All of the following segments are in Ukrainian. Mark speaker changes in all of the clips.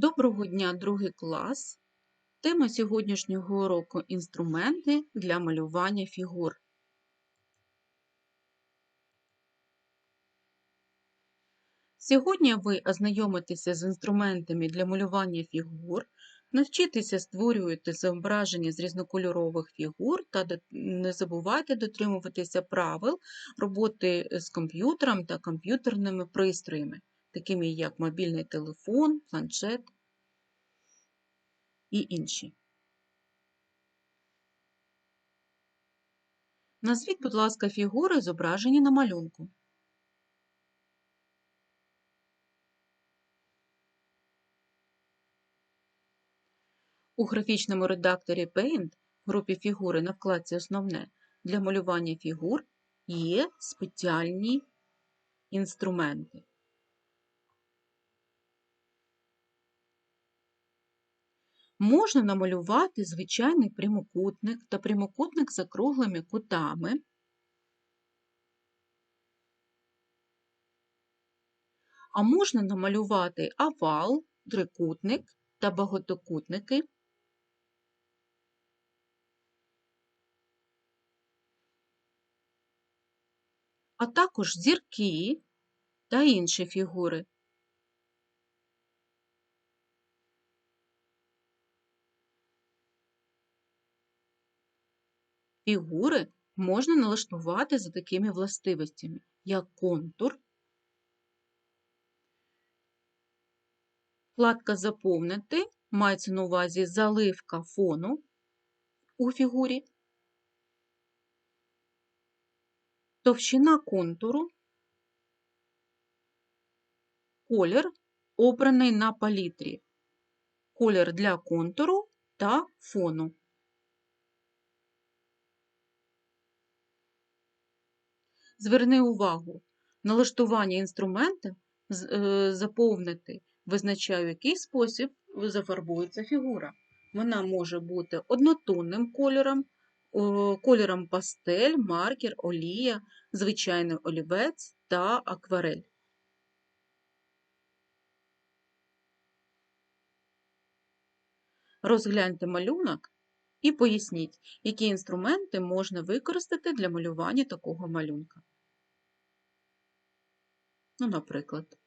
Speaker 1: Доброго дня, другий клас. Тема сьогоднішнього уроку інструменти для малювання фігур. Сьогодні ви ознайомитеся з інструментами для малювання фігур, навчитеся створювати зображення з різнокольорових фігур та не забувайте дотримуватися правил роботи з комп'ютером та комп'ютерними пристроями, такими як мобільний телефон, планшет і інші. Назвіть, будь ласка, фігури, зображені на малюнку. У графічному редакторі Paint в групі фігури на вкладці Основне для малювання фігур є спеціальні інструменти. Можна намалювати звичайний прямокутник та прямокутник з округлими кутами. А можна намалювати овал, трикутник та багатокутники. а також зірки та інші фігури. Фігури можна налаштувати за такими властивостями, як контур, вкладка Заповнити мається на увазі заливка фону у фігурі, товщина контуру, колір, обраний на палітрі, колір для контуру та фону. Зверни увагу, налаштування інструмента е, заповнити визначає, в який спосіб зафарбується фігура. Вона може бути однотонним кольором, кольором пастель, маркер, олія, звичайний олівець та акварель. Розгляньте малюнок і поясніть, які інструменти можна використати для малювання такого малюнка. Ну, наприклад,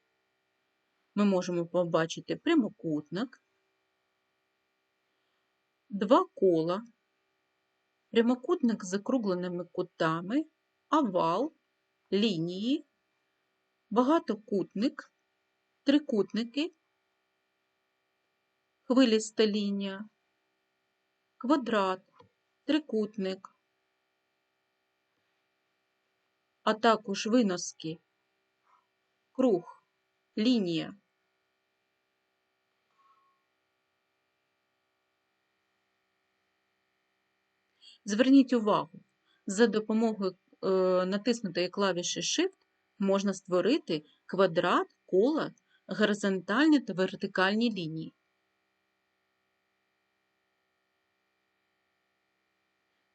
Speaker 1: ми можемо побачити прямокутник, два кола, прямокутник з закругленими кутами, овал, лінії, багатокутник, трикутники, хвиліста лінія, квадрат, трикутник, а також виноски, круг, лінія. Зверніть увагу, за допомогою е, натиснутої клавіші Shift можна створити квадрат, кола, горизонтальні та вертикальні лінії.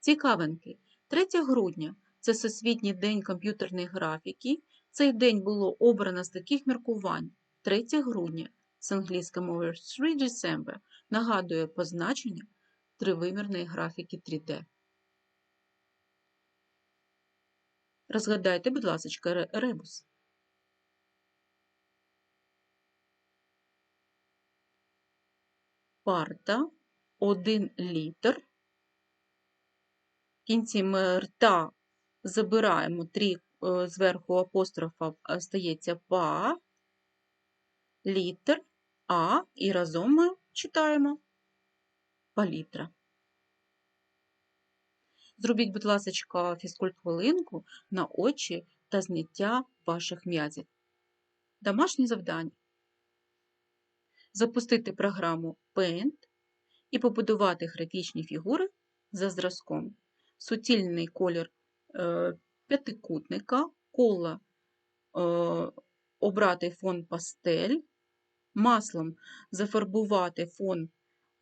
Speaker 1: Цікавинки. 3 грудня – це Всесвітній день комп'ютерної графіки. Цей день було обрано з таких міркувань. 3 грудня з англійської мови 3 December нагадує позначення тривимірної графіки 3D. Розгадайте, будь ласка, ребус. Парта, 1 літр. В кінці ми рта забираємо трі е, зверху апострофа е, стається па, літр, а, і разом ми читаємо палітра. Зробіть, будь ласка, фізкульт-хвилинку на очі та зняття ваших м'язів. Домашнє завдання. Запустити програму Paint і побудувати графічні фігури за зразком. Суцільний колір е, п'ятикутника, кола е, обрати фон пастель, маслом зафарбувати фон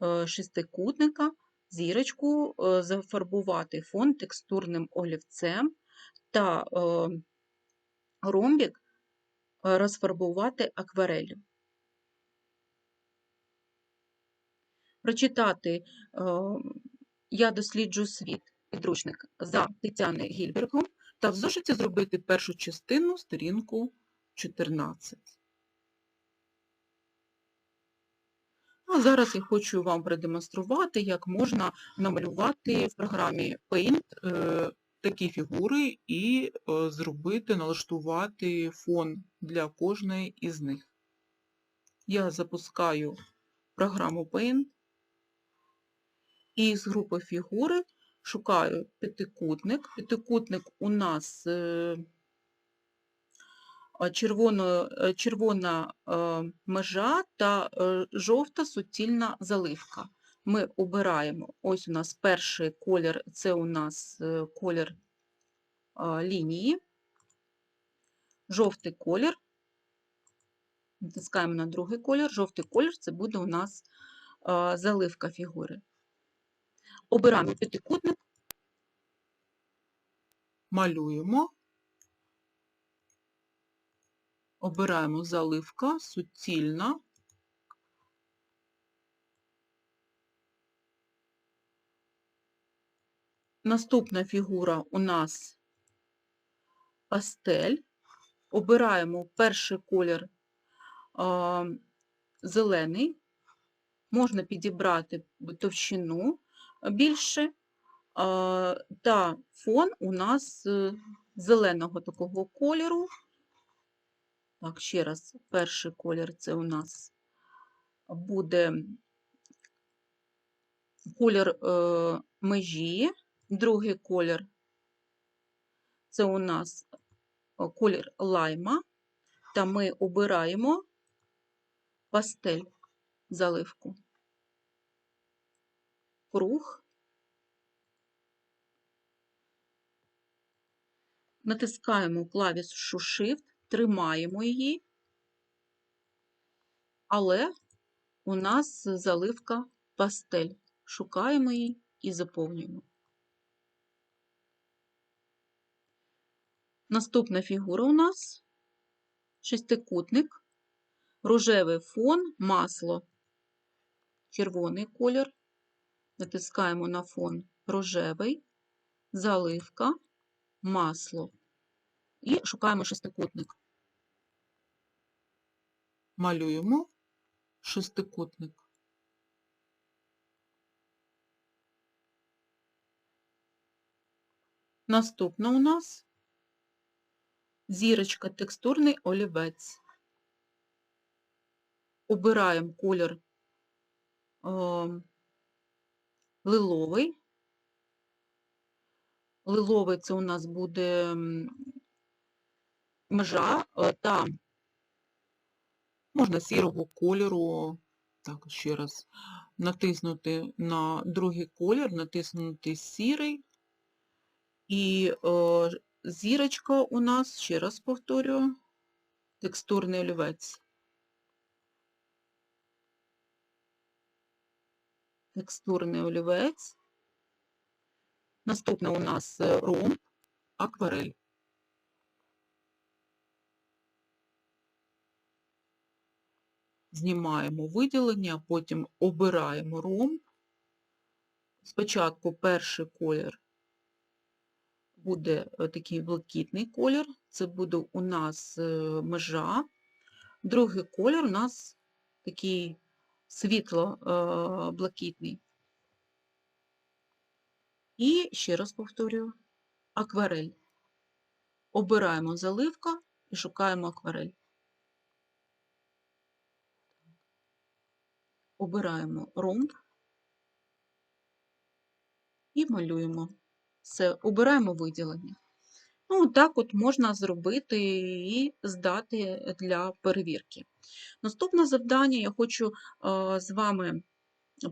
Speaker 1: е, шестикутника, зірочку е, зафарбувати фон текстурним олівцем та е, ромбік е, розфарбувати акварелью. прочитати е, Я досліджую світ підручник за Тетяни Гільбергом та в зробити першу частину сторінку 14. А зараз я хочу вам продемонструвати, як можна намалювати в програмі Paint е, такі фігури і е, зробити, налаштувати фон для кожної із них. Я запускаю програму Paint і з групи фігури шукаю п'ятикутник. П'ятикутник у нас е, червоно, е, червона е, межа та е, жовта суцільна заливка. Ми обираємо, ось у нас перший колір, це у нас е, колір лінії, жовтий колір, натискаємо на другий колір, жовтий колір це буде у нас заливка фігури. Обираємо п'ятикутник, малюємо, обираємо заливка, суцільна. Наступна фігура у нас пастель. Обираємо перший колір а, зелений. Можна підібрати товщину більше. Та фон у нас е, зеленого такого кольору. Так, ще раз, перший колір це у нас буде колір е, межі, другий колір це у нас колір лайма, та ми обираємо пастель заливку, круг, натискаємо клавішу Shift, тримаємо її, але у нас заливка пастель. Шукаємо її і заповнюємо. Наступна фігура у нас шестикутник, рожевий фон, масло, червоний колір. Натискаємо на фон рожевий, заливка, масло і шукаємо шестикутник. Малюємо шестикутник. Наступна у нас зірочка текстурний олівець. Обираємо колір е, лиловий. Лиловий це у нас буде межа е, та можна сірого кольору. Так, ще раз натиснути на другий колір, натиснути сірий. І е, зірочка у нас, ще раз повторюю, текстурний олівець. Текстурний олівець. Наступне у нас е, ромб, акварель. Знімаємо виділення, потім обираємо ромб. Спочатку перший колір буде е, такий блакитний колір, це буде у нас е, межа. Другий колір у нас такий світло-блакитний. І ще раз повторюю, акварель. Обираємо заливка і шукаємо акварель. Обираємо ромб і малюємо. Все, обираємо виділення. Ну, так от можна зробити і здати для перевірки. Наступне завдання я хочу з вами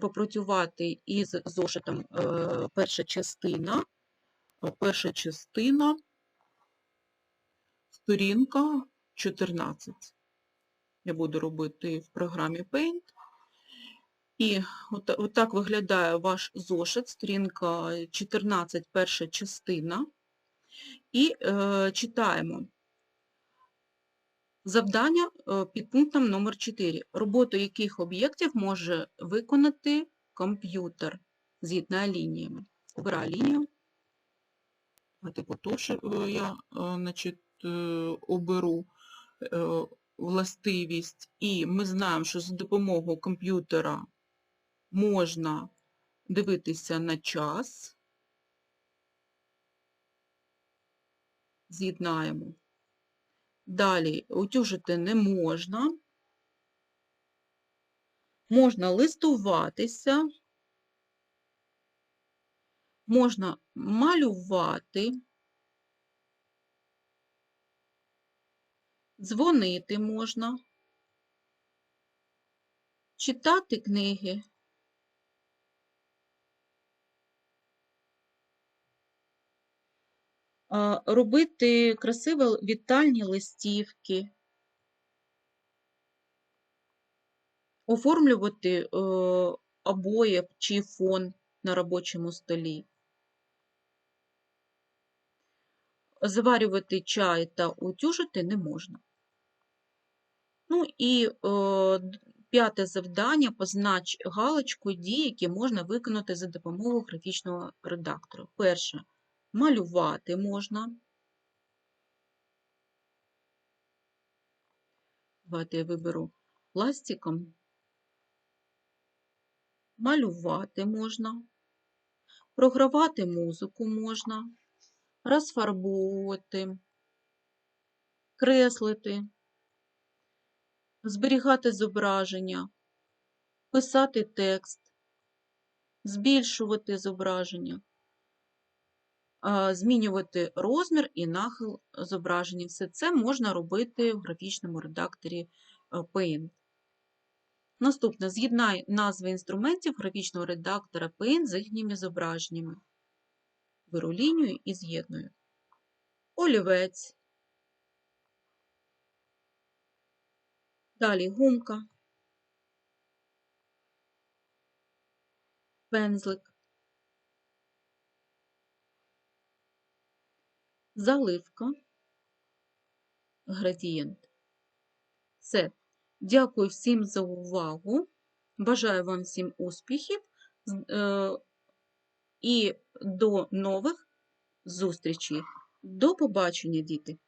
Speaker 1: попрацювати із зошитом е, перша частина. Перша частина, сторінка 14. Я буду робити в програмі Paint. І от, от виглядає ваш зошит, сторінка 14, перша частина. І е, читаємо завдання е, під пунктом номер 4 Роботу яких об'єктів може виконати комп'ютер з'єднає лініями. Обираю лінію. Давайте потовше е, я е, значить, е, оберу властивість. І ми знаємо, що за допомогою комп'ютера можна дивитися на час. З'єднаємо. Далі утюжити не можна. Можна листуватися, можна малювати, дзвонити можна, читати книги. Робити красиві вітальні листівки. оформлювати е, обоє чи фон на робочому столі, заварювати чай та утюжити не можна. Ну і е, п'яте завдання познач галочку дій, які можна виконати за допомогою графічного редактора. Перше малювати можна. Давайте я виберу пластиком. Малювати можна, програвати музику можна, розфарбовувати, креслити, зберігати зображення, писати текст, збільшувати зображення, змінювати розмір і нахил зображення. Все це можна робити в графічному редакторі е, Paint. Наступне з'єднай назви інструментів графічного редактора Paint з їхніми зображеннями. Беру лінію і з'єдную. Олівець. Далі гумка, пензлик, заливка, градієнт. Все. Дякую всім за увагу. Бажаю вам всім успіхів е, і до нових зустрічей. До побачення, діти!